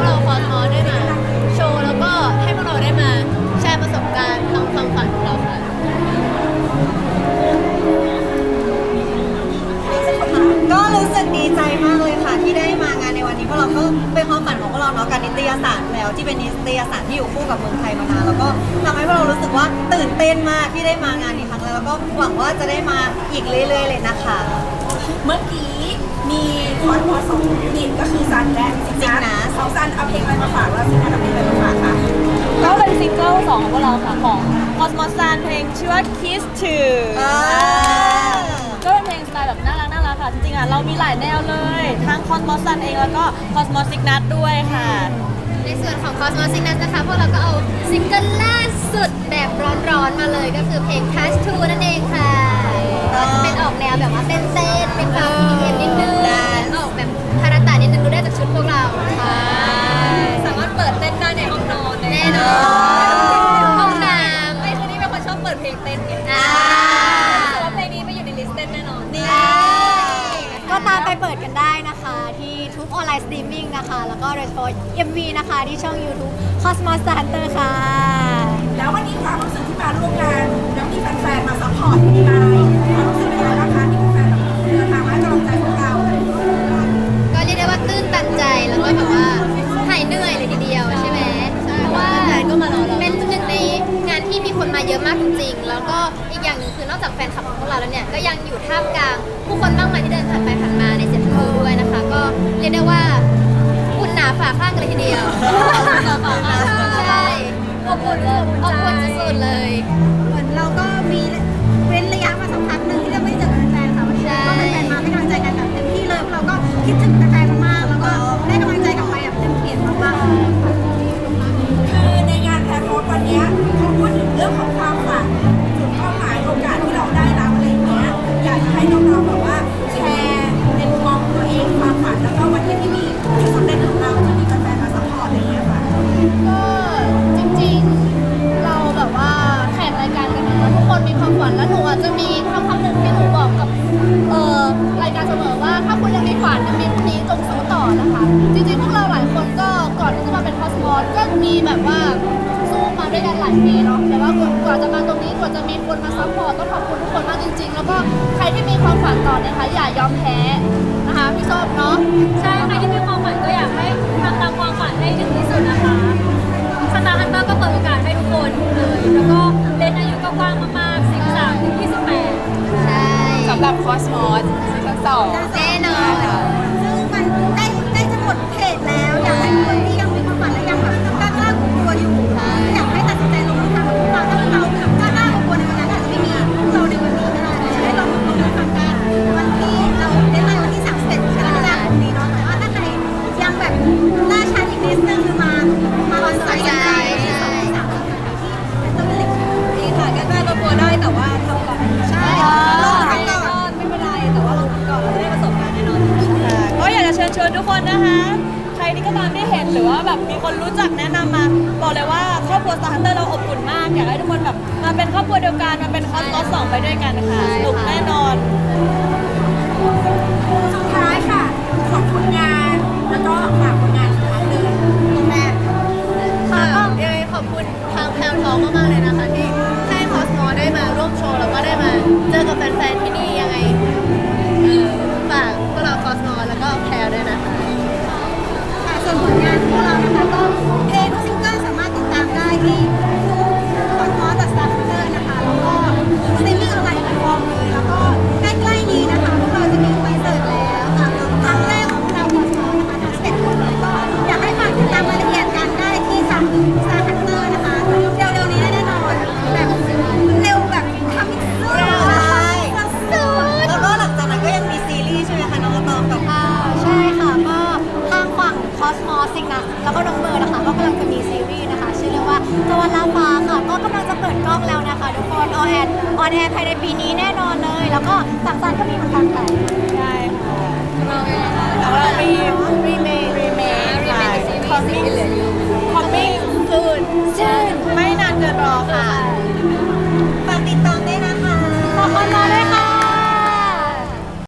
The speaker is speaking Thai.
วกเราคอสมอสได้มาโชว์แล้วก็ให้พวกเราได้มาแชร์ประสบการณ์ทำความฝันของเราค่ะ ก็รู้สึกดีใจมากเลยค่ะ ที่ได้มางานในวันนี้เพราะเราก็เป็นความฝันของพวกเราเนาะการนิตยสารแล้วที่เป็นนิตยสารที่อยู่คู่กับเมืองไทยมานานแล้วก็ทำให้พวกเรารู้สึกว่าตื่นเต้นมากที่ได้มางานนี้ครั้งแล้วแล้วก็หวังว่าจะได้มาอีกเรื่อยๆเลยนะคะ เมื่อกี้มีคอนพอสองนิดก็คือซันและจิงนะ ของ Cosmos Sun เพลงชื่อว่า Kiss To อ่า ก็เป็นเพลงสไตล์แบบน่ารักน่ารักค่ะ จริงๆอะเรามีหลายแนวเลย ทั้ง Cosmos Sun เองแล้วก็ Cosmos Signat ด้วยค่ะ ในส่วนของ Cosmos Signals นะคะ พวกเราก็เอาซิงเกิลล่าสุดแบบร้อนๆมาเลยก็คือเพลง Touch To นั่นเองค่ะก็จะเป็นออกแนวแบบว่าเต้นๆเป็นความ EDM นิดนึงได้ออกแบบคาราตานิดนึงดูได้จากชุดพวกเรา ไลน์สตรีมมิ่งนะคะ แล้วก็โดยเฉพาะ MV นะคะ ที่ช่อง YouTube Cosmos Hunter ค่ะ แล้ววันนี้ความรู้สึกที่มาร่วมงานแล้วมีแฟนๆมาซัพพอร์ตที่มาความรู้สึกเป็นยังไงบ้างคะที่แฟนๆแบบเดินทางมาให้กำลังใจพวกเราก็เรียกได้ว่าตื้นตันใจแล้วก็แบบว่าหายเหนื่อยเลยทีเดียวใช่ไหมเพราะว่าก็มารอเป็นหนึ่งในงานที่มีคนมาเยอะมากจริงๆ แล้วก็อีกอย่างหนึ่งคือนอกจากแฟนคลับของพวกเราแล้วเนี่ยก็ยังอยู่ท่ามกลางผู้คนมากมายที่เดินผ่านไปผ่านมาในเซ็ นทรัลด้วยนะคะ ก็เรียกได้ว่าอุ่นหนาฝาข้างกันเลยทีเดียวใช่อบอุ่นอบอุ่นสุดๆเลย เหมือนเราก็มี จงสู้ต่อนะคะ จริงๆพวกเราหลายคนก็ก่อนที่จะมาเป็นคอสมอสก็มีแบบว่าสู้มาด้วยกันหลายปีเนาะแต่ว่ากว่าจะมาตรงนี้กว่าจะมีคนมาซัพพอร์ตต้องขอบคุณทุกคนมากจริง ๆ แล้วก็ใครที่มีความฝันต่อเนะคะอย่ายอมแพ้นะคะพี่ส้มเนาะใช่ใครที่มีความฝันก็อยากให้ทำตามความฝันให้ถึงที่สุดนะคะสตาร์ฮันเตอร์ก็เปิดโอกาสให้ทุกคนเลยแล้วก็เลนอายุก็กว้างมากๆ13ถึง28ใช่สำหรับคอสมอสซีซั่นสองแน่น มาวันเสาร์ยังได้ที่สองที่สามที่เป็นตัวเล็กดีค่ะแก้ได้ก็กลัวได้แต่ว่าทำก่อนใช่ลองทำก่อนไม่เป็นไรแต่ว่าลองทำก่อนเราจะได้ประสบการณ์แน่นอนก็อยากจะเชิญชวนทุกคนนะคะ ใครที่ก็ตามได้เห็นหรือว่าแบบมีคนรู้จักแนะนำมาบอกเลยว่าครอบครัวสตาร์ฮันเตอร์เราอบอุ่นมากอยากให้ทุกคนแบบมาเป็นครอบครัวเดียวกันมาเป็นคอสมอสสองไปด้วยกันนะคะ ใช่ค่ะก็ทางฝั่งคอสมอสิงนะแล้วก็น้องเบอร์นะคะก็กำลังจะมีซีรีส์นะคะ ชื่อเรื่องว่าตะวันลาฟ้าค่ะ ก็กำลังจะเปิดกล้องแล้วนะคะทุกคนออนแอร์ออนแอร์ภายในปีนี้แน่นอนเลย แล้วก็สังสรรค์ก็มีเหมือนกันค่ะใช่ค่ะราเองนะะแต่ว่ามีรีเมครีเมครมคซีรีส์คอมมิ่งคอมมิ่งคืนช่ไม่นานเกินรอค่ะ